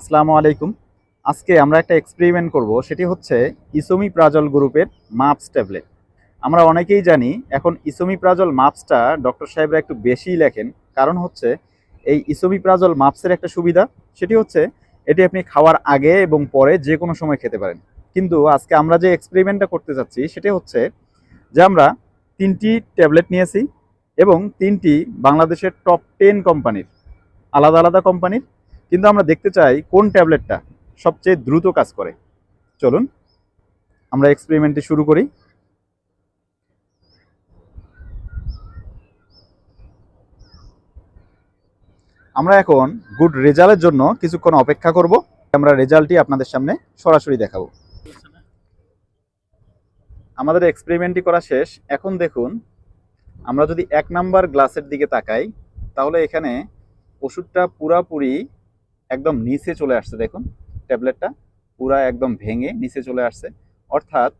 আসসালামু আলাইকুম। আজকে আমরা একটা এক্সপেরিমেন্ট করব, সেটি হচ্ছে ইসোমি প্রাজল গ্রুপের মাপস ট্যাবলেট। আমরা অনেকেই জানি, এখন ইসোমি প্রাজল মাপসটা ডক্টর সাহেবরা একটু বেশিই লেখেন, কারণ হচ্ছে এই ইসোমি প্রাজল মাপসের একটা সুবিধা, সেটি হচ্ছে এটি আপনি খাওয়ার আগে এবং পরে যে কোনো সময় খেতে পারেন। কিন্তু আজকে আমরা যে এক্সপেরিমেন্টটা করতে যাচ্ছি, সেটি হচ্ছে যে আমরা তিনটি ট্যাবলেট নিয়েছি এবং তিনটি বাংলাদেশের টপ টেন কোম্পানির আলাদা আলাদা কোম্পানির কিন্তু আমরা দেখতে চাই কোন ট্যাবলেটটা সবচেয়ে দ্রুত কাজ করে। চলুন, আমরা এক্সপেরিমেন্টটি শুরু করি। আমরা এখন গুড রেজাল্টের জন্য কিছুক্ষণ অপেক্ষা করব। আমরা রেজাল্টটি আপনাদের সামনে সরাসরি দেখাবো। আমাদের এক্সপেরিমেন্টটি করা শেষ। এখন দেখুন, আমরা যদি এক নাম্বার গ্লাসের দিকে তাকাই, তাহলে এখানে ওষুধটা পুরাপুরি একদম নিচে চলে আসছে, দেখুন, ট্যাবলেটটা পুরা একদম ভেঙে নিচে চলে আসছে। অর্থাৎ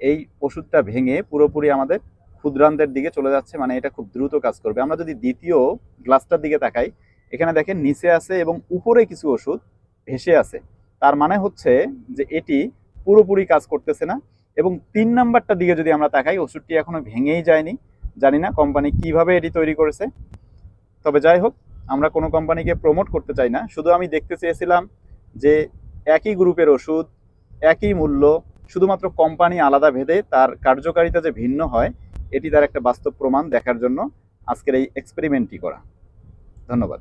এই ওষুধটা ভেঙে পুরোপুরি আমাদের ক্ষুদ্রান্তের দিকে চলে যাচ্ছে মানে এটা খুব দ্রুত কাজ করবে। আমরা যদি দ্বিতীয় গ্লাসটার দিকে তাকাই, এখানে দেখেন নিচে আছে এবং উপরে কিছু ওষুধ ভেসে আছে। তার মানে হচ্ছে যে এটি পুরোপুরি কাজ করতেছে না এবং তিন নাম্বারটার দিকে যদি আমরা তাকাই, ওষুধটি এখনও ভেঙেই যায়নি। জানি না কোম্পানি কীভাবে এটি তৈরি করেছে। তবে যাই হোক আমরা কোনো কোম্পানিকে প্রমোট করতে চাই না। শুধু আমি দেখতে চেয়েছিলাম যে একই গ্রুপের ওষুধ, একই মূল্য, শুধুমাত্র কোম্পানি আলাদা ভেদে তার কার্যকারিতা যে ভিন্ন হয়, এটি তার একটা বাস্তব প্রমাণ দেখার জন্য আজকের এই এক্সপেরিমেন্টটি করা। ধন্যবাদ।